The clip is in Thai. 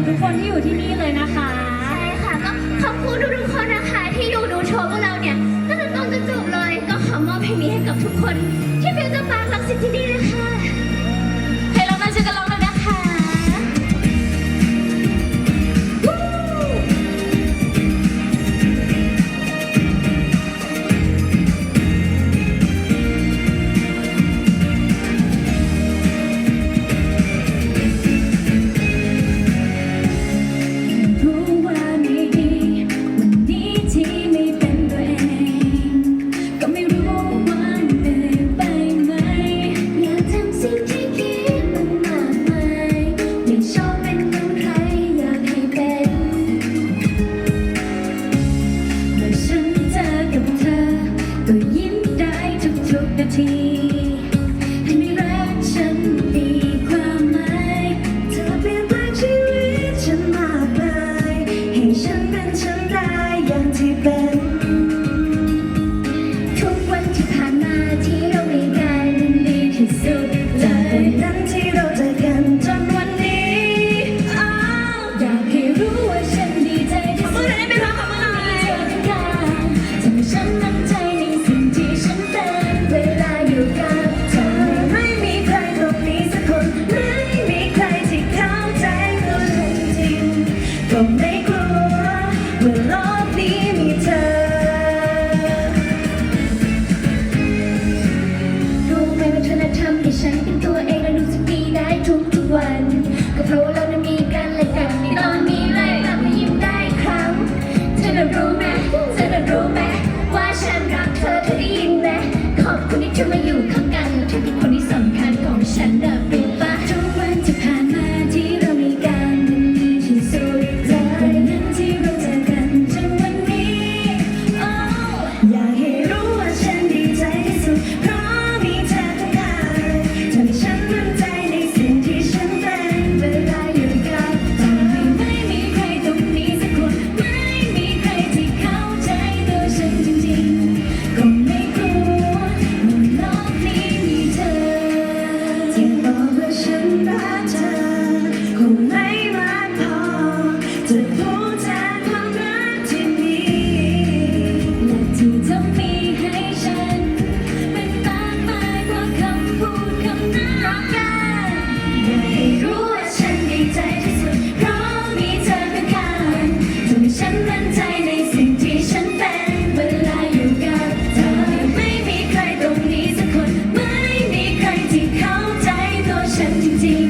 ับทุกคนที่อยู่ที่นี่เลยนะคะ ใช่ค่ะก็ขอบคุณทุกๆคนนะคะที่อยู่ดูโชว์พวกเราเนี่ยน่างแต่ต้นจนจบเลยก็ขอมอบเพลงนี้ให้กับทุกคนที่ฟิวเจอร์ปาร์คลักสิที่นี่ tea. Susie.